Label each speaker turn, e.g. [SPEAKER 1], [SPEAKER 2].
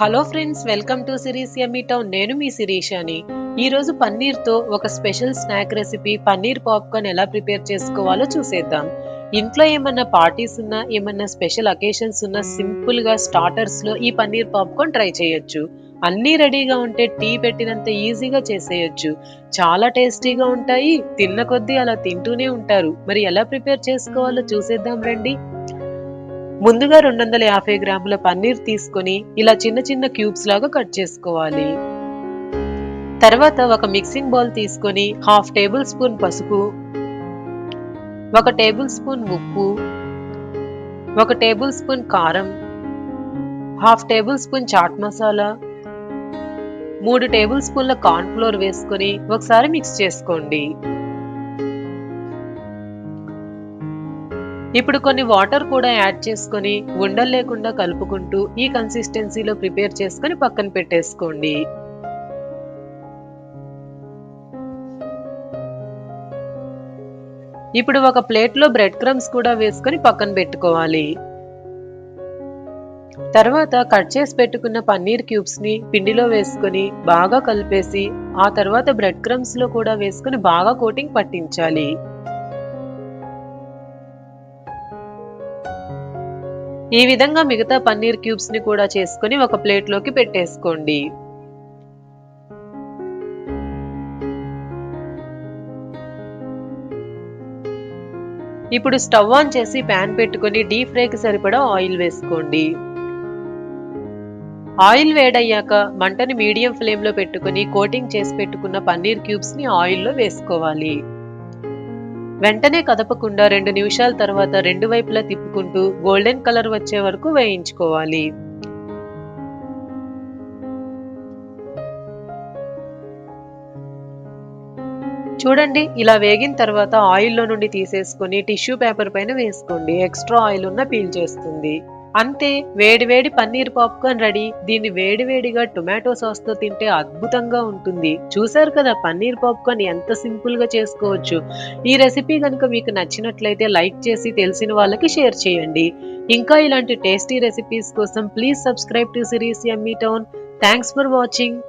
[SPEAKER 1] Hello friends welcome to series yummy town నేను మీ శిరీషాని. ఈరోజు పన్నీర్తో ఒక special snack recipe paneer popcorn ఎలా ప్రిపేర్ చేసుకోవాలో చూసేద్దాం. ఇంట్లో ఏమన్నా పార్టీస్ ఉన్నా ఏమన్నా స్పెషల్ అకేషన్స్ ఉన్నా సింపుల్గా స్టార్టర్స్లో ఈ పన్నీర్ పాప్కార్న్ ట్రై చేయొచ్చు. అన్నీ రెడీగా ఉంటే టీ పెట్టినంత ఈజీగా చేసేయొచ్చు. చాలా టేస్టీగా ఉంటాయి తిన్న కొద్దీ అలా తింటూనే ఉంటారు. మరి ఎలా ప్రిపేర్ చేసుకోవాలో చూసేద్దాం రండి. ముందుగా రెండు వందల యాభై గ్రాముల పన్నీర్ తీసుకొని ఇలా చిన్న చిన్న క్యూబ్స్ లాగా కట్ చేసుకోవాలి. తర్వాత ఒక మిక్సింగ్ బౌల్ తీసుకొని హాఫ్ టేబుల్ స్పూన్ పసుపు ఒక టేబుల్ స్పూన్ ఉప్పు ఒక టేబుల్ స్పూన్ కారం half table spoon chaat masala మూడు టేబుల్ స్పూన్ల కార్న్ ఫ్లోర్ వేసుకొని ఒకసారి మిక్స్ చేసుకోండి. ఇప్పుడు కొన్ని వాటర్ కూడా యాడ్ చేసుకొని ఉండలు లేకుండా కలుపుకుంటూ ఈ కన్సిస్టెన్సీలో ప్రిపేర్ చేసుకొని పక్కన పెట్టేసుకోండి. ఇప్పుడు ఒక ప్లేట్లో బ్రెడ్ క్రమ్స్ కూడా వేసుకొని పక్కన పెట్టుకోవాలి. తర్వాత కట్ చేసి పెట్టుకున్న పన్నీర్ క్యూబ్స్ని పిండిలో వేసుకొని బాగా కలిపేసి ఆ తర్వాత బ్రెడ్ క్రమ్స్లో కూడా వేసుకొని బాగా కోటింగ్ పట్టించాలి. ఈ విధంగా మిగతా పన్నీర్ క్యూబ్స్ని కూడా చేసుకొని ఒక ప్లేట్లోకి పెట్టేసుకోండి. ఇప్పుడు స్టవ్ ఆన్ చేసి ప్యాన్ పెట్టుకొని డీప్ ఫ్రైకి సరిపడా ఆయిల్ వేసుకోండి. ఆయిల్ వేడయ్యాక మంటని మీడియం ఫ్లేమ్లో పెట్టుకుని కోటింగ్ చేసి పెట్టుకున్న పన్నీర్ క్యూబ్స్ని ఆయిల్లో వేసుకోవాలి. వెంటనే కదపకుండా రెండు నిమిషాల తర్వాత రెండు వైపులా తిప్పుకుంటూ గోల్డెన్ కలర్ వచ్చే వరకు వేయించుకోవాలి. చూడండి ఇలా వేగిన తర్వాత ఆయిల్లో నుండి తీసేసుకొని టిష్యూ పేపర్ పైన వేసుకోండి. ఎక్స్ట్రా ఆయిల్ ఉన్న పీల్ చేస్తుంది. అంతే వేడివేడి పన్నీర్ పాప్కార్న్ రెడీ. దీన్ని వేడివేడిగా టొమాటో సాస్తో తింటే అద్భుతంగా ఉంటుంది. చూసారు కదా పన్నీర్ పాప్కార్న్ ఎంత సింపుల్గా చేసుకోవచ్చు. ఈ రెసిపీ కనుక మీకు నచ్చినట్లయితే లైక్ చేసి తెలిసిన వాళ్ళకి షేర్ చేయండి. ఇంకా ఇలాంటి టేస్టీ రెసిపీస్ కోసం please subscribe to series Emmy town. Thanks for watching.